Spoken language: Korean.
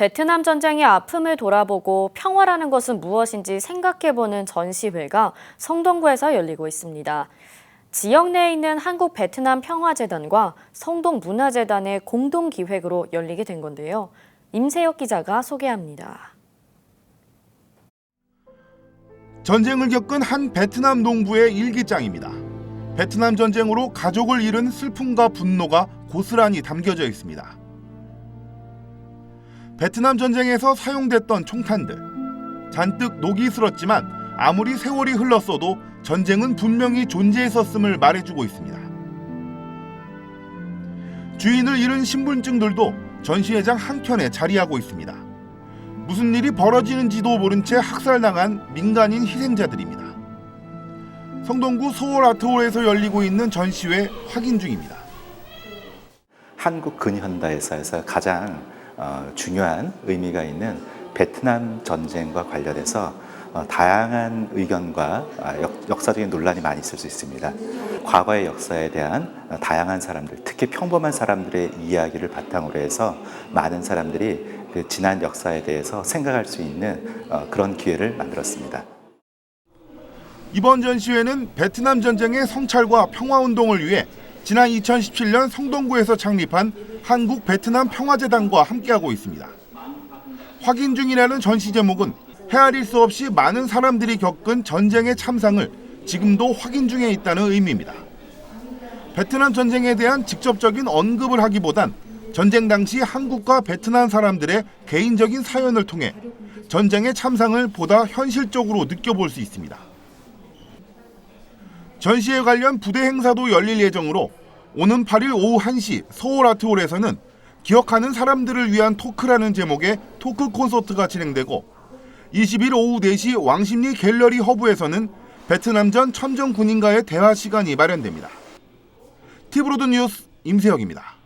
베트남 전쟁의 아픔을 돌아보고 평화라는 것은 무엇인지 생각해보는 전시회가 성동구에서 열리고 있습니다. 지역 내에 있는 한국 베트남 평화재단과 성동 문화재단의 공동 기획으로 열리게 된 건데요. 임세혁 기자가 소개합니다. 전쟁을 겪은 한 베트남 농부의 일기장입니다. 베트남 전쟁으로 가족을 잃은 슬픔과 분노가 고스란히 담겨져 있습니다. 베트남 전쟁에서 사용됐던 총탄들 잔뜩 녹이 슬었지만 아무리 세월이 흘렀어도 전쟁은 분명히 존재했었음을 말해주고 있습니다. 주인을 잃은 신분증들도 전시회장 한켠에 자리하고 있습니다. 무슨 일이 벌어지는지도 모른 채 학살당한 민간인 희생자들입니다. 성동구 소월 아트홀에서 열리고 있는 전시회 확인 중입니다. 한국 근현대사에서 가장 어, 중요한 의미가 있는 베트남 전쟁과 관련해서 어, 다양한 의견과 아, 역, 역사적인 논란이 많이 있을 수 있습니다. 과거의 역사에 대한 어, 다양한 사람들, 특히 평범한 사람들의 이야기를 바탕으로 해서 많은 사람들이 그 지난 역사에 대해서 생각할 수 있는 어, 그런 기회를 만들었습니다. 이번 전시회는 베트남 전쟁의 성찰과 평화 운동을 위해 지난 2017년 성동구에서 창립한 한국 베트남 평화재단과 함께하고 있습니다. 확인 중이라는 전시 제목은 헤아릴 수 없이 많은 사람들이 겪은 전쟁의 참상을 지금도 확인 중에 있다는 의미입니다. 베트남 전쟁에 대한 직접적인 언급을 하기보단 전쟁 당시 한국과 베트남 사람들의 개인적인 사연을 통해 전쟁의 참상을 보다 현실적으로 느껴볼 수 있습니다. 전시회 관련 부대 행사도 열릴 예정으로 오는 8일 오후 1시 서울 아트홀에서는 기억하는 사람들을 위한 토크라는 제목의 토크 콘서트가 진행되고 20일 오후 4시 왕십리 갤러리 허브에서는 베트남전 천정 군인과의 대화 시간이 마련됩니다. 티브로드 뉴스 임세혁입니다.